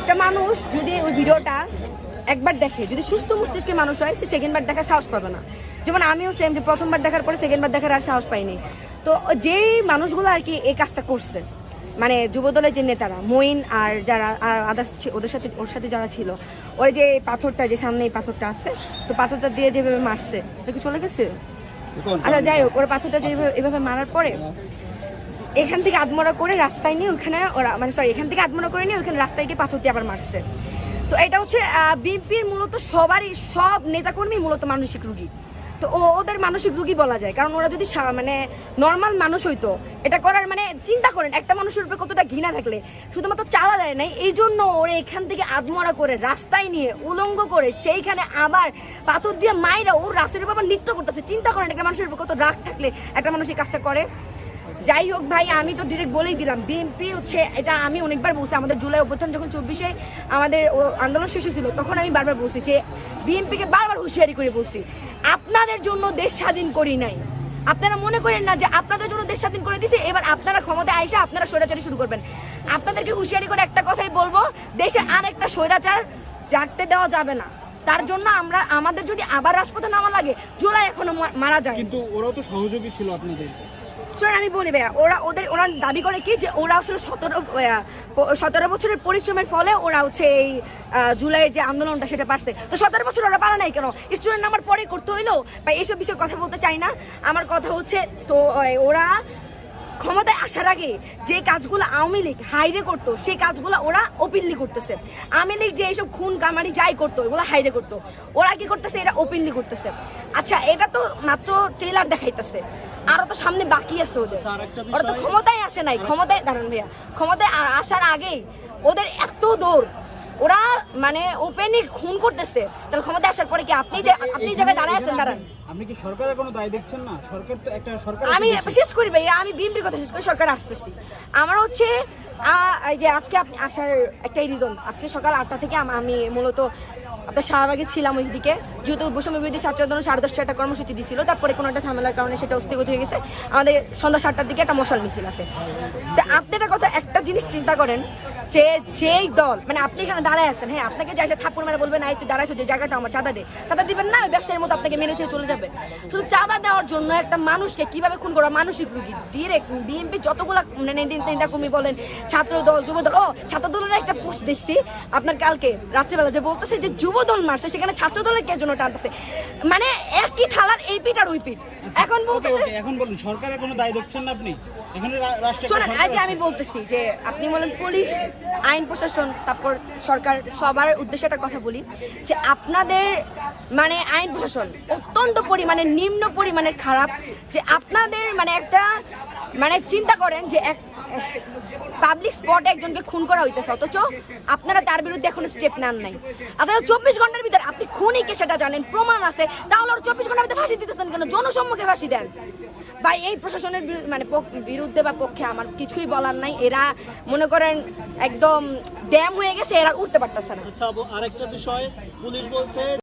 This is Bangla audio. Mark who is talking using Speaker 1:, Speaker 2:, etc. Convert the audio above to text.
Speaker 1: একটা মানুষ যদি ওই ভিডিওটা একবার দেখে যদি সুস্থ মস্তিষ্কে মানুষ হয় সে সেকেন্ড বার দেখার সাহস পাবে না। যেমন আমিও সেম যে প্রথমবার দেখার পরে সেকেন্ড বার দেখার আর সাহস পাইনি। তো যেই মানুষগুলো আর কি এই কাজটা করছে মানে যুবদলের যে নেতারা মঈন আর যারা আদার্স ওদের সাথে ওর সাথে যারা ছিল ওই যে পাথরটা যে সামনে এই পাথরটা আছে তো পাথরটা দিয়ে যেভাবে মারছে কি চলে গেছে? আচ্ছা যাই হোক ওর পাথরটা যেভাবে এভাবে মারার পরে এখান থেকে আদমরা করে রাস্তায় নিয়ে ওখানে ওরা মানে সরি এখান থেকে আদমরা করে নিয়ে ওখানে রাস্তায় গিয়ে পাথর দিয়ে আবার মারছে। তো এটা হচ্ছে বিএনপির মূলত সবারই সব নেতাকর্মী মূলত মানসিক রুগী। তো ও ওদের মানসিক রুগী বলা যায়। কারণ ওরা যদি মানে নর্মাল মানুষ হইতো, এটা করার মানে চিন্তা করেন, একটা মানুষের উপরে কতটা ঘৃণা থাকলে, শুধুমাত্র চালা দেয় নাই। এই জন্য ওরা এখান থেকে আদমরা করে রাস্তায় নিয়ে উলঙ্গ করে সেইখানে আবার পাথর দিয়ে মায়েরা ওর রাস্তার উপর নৃত্য করতেছে। চিন্তা করেন একটা মানুষের উপর কত রাগ থাকলে একটা মানুষ এই কাজটা করে। যাই হোক ভাই, আমি তো ডিরেক্ট বলেই দিলাম বিএনপি হচ্ছে এটা আমি অনেকবার বলছি, আমাদের জুলাই অভ্যুত্থান যখন চব্বিশে আমাদের আন্দোলন শেষ হয়েছিল, তখন আমি বারবার বলছি যে বিএনপিকে বারবার হুঁশিয়ারি করে বলছি, আপনাদের জন্য দেশ স্বাধীন করি নাই। আপনারা মনে করেন না যে আপনাদের জন্য দেশ স্বাধীন করে দিছে, এবার আপনারা ক্ষমতায় আইসা আপনারা স্বৈরাচারী শুরু করবেন। আপনাদেরকে হুঁশিয়ারি করে একটা কথাই বলব, দেশে আর একটা স্বৈরাচার জাগতে দেওয়া যাবে না। তার জন্য আমরা, আমাদের যদি আবার রাজপথে নামা লাগে, জুলাই এখনও মারা যায়।
Speaker 2: কিন্তু ওরাও তো সহযোগী ছিল আপনাদের।
Speaker 1: শোনেন আমি বলি ভাইয়া। ওরা ওদের, ওরা দাবি করে কি যে ওরা আসলে সতেরো সতেরো বছরের পরিশ্রমের ফলে ওরা হচ্ছে এই জুলাই জুলাইয়ের যে আন্দোলনটা সেটা পারছে। তো সতেরো বছর ওরা পারে নাই কেন? স্টুডেন্ট নাম্বার পরে করতে হইল? বা এইসব বিষয়ে কথা বলতে চাই না। আমার কথা হচ্ছে তো ওরা ক্ষমতায় আসার আগে যে কাজগুলো আওয়ামী লীগ হাইরে করতো সেই কাজগুলো ওরা ওপেনলি করতেছে। আওয়ামী লীগ যে এইসব খুন কামারি যাই করতো এগুলো হাইরে করতো। ওরা কি করতেছে? এটা ওপেনলি করতেছে। আচ্ছা এটা তো মাত্র ট্রেলার দেখাইতেছে। আরও তো সামনে বাকি আছে ওদের।
Speaker 2: আচ্ছা,
Speaker 1: ওরা তো ক্ষমতায় আসে নাই। ক্ষমতায় দাঁড়ান ভাইয়া। ক্ষমতায় আসার আগেই ওদের এত দৌড়। ওরা মানে ওপেনলি খুন করতেছে। তাহলে ক্ষমতা আসার পরে কি আপনি যে আপনি জায়গায় দাঁড়ায় আছেন দাঁড়ান।
Speaker 2: আপনি কি সরকারের কোনো দায় দেখছেন না? সরকার তো একটা সরকার
Speaker 1: আমি শেষ করি ভাইয়া আমি বিএনপির কথা শেষ করি সরকার আসতেছি। আমার হচ্ছে এই যে আজকে আপনি আসার একটাই রিজন আজকে সকাল আটটা থেকে আমি মূলত আপনার শাহবাগে ছিলাম ওই দিকে যেহেতু বৈষম্য বিরোধী ছাত্র আন্দোলন সাড়ে দশটা একটা কর্মসূচি দিছিল তারপরে কোনো একটা ঝামেলার কারণে সেটা অস্থিগত হয়ে গেছে। আমাদের সন্ধ্যা সাতটার দিকে একটা মশাল মিছিল আছে। তা আপনি একটা কথা একটা জিনিস চিন্তা করেন যে, যেই দল মানে আপনি এখানে দাঁড়ায় আছেন হ্যাঁ আপনাকে যাইতে থাপ্পড় মেরে বলবে, না, এই তুই দাঁড়াইছো যে জায়গাটা আমার চাঁদা দে, চাঁদা দিবেন না, ওই ব্যবসায়ীর মতো আপনাকে মেরে দিয়ে চলে যাবে। শুধু চাঁদা দেওয়ার জন্য একটা মানুষকে কীভাবে খুন করা, মানসিক রুগী ডিরেক্ট বিএনপি যতগুলা মানে নেতা কর্মী বলেন ছাত্র দল যুব দল ও ছাত্র দলের একটা পোস্ট দেখছি, আপনার কালকে রাত্রেবেলা যে বলতেছে যে যুব দল মারছে, সেখানে ছাত্র দলের কে জন্য টানতেছে মানে একই থালার এই পিঠ আর ওই পিঠ। এখন
Speaker 2: আচ্ছা,
Speaker 1: বলতেছে
Speaker 2: এখন বলুন সরকারের কোনো দায় দেখছেন না আপনি? এখানে
Speaker 1: শোনেন আজ আমি বলতেছি যে আপনি বলেন পুলিশ আইন প্রশাসন তারপর সরকার সবার উদ্দেশ্যে একটা কথা বলি যে আপনাদের মানে আইন প্রশাসন অত্যন্ত পরিমাণে নিম্ন পরিমাণের খারাপ যে আপনাদের মানে একটা মানে চিন্তা করেন যে এক পাবলিক স্পটে একজনকে খুন করা হইতেছে, অথচ আপনারা তার বিরুদ্ধে এখনও স্টেপ নেন নাই। আপনারা চব্বিশ ঘণ্টার ভিতরে আপনি খুনই কে সেটা জানেন, প্রমাণ আছে। তাহলে ওরা চব্বিশ ঘণ্টার ভিতরে ফাঁসি দিতেছেন কেন? জনসম্মুখে ফাঁসি দেন। বা এই প্রশাসনের মানে বিরুদ্ধে বা পক্ষে আমার কিছুই বলার নাই। এরা মনে করেন একদম ড্যাম হয়ে গেছে, এরা উঠতে পারতেছে না।
Speaker 3: আচ্ছা আরেকটা বিষয়, পুলিশ বলছে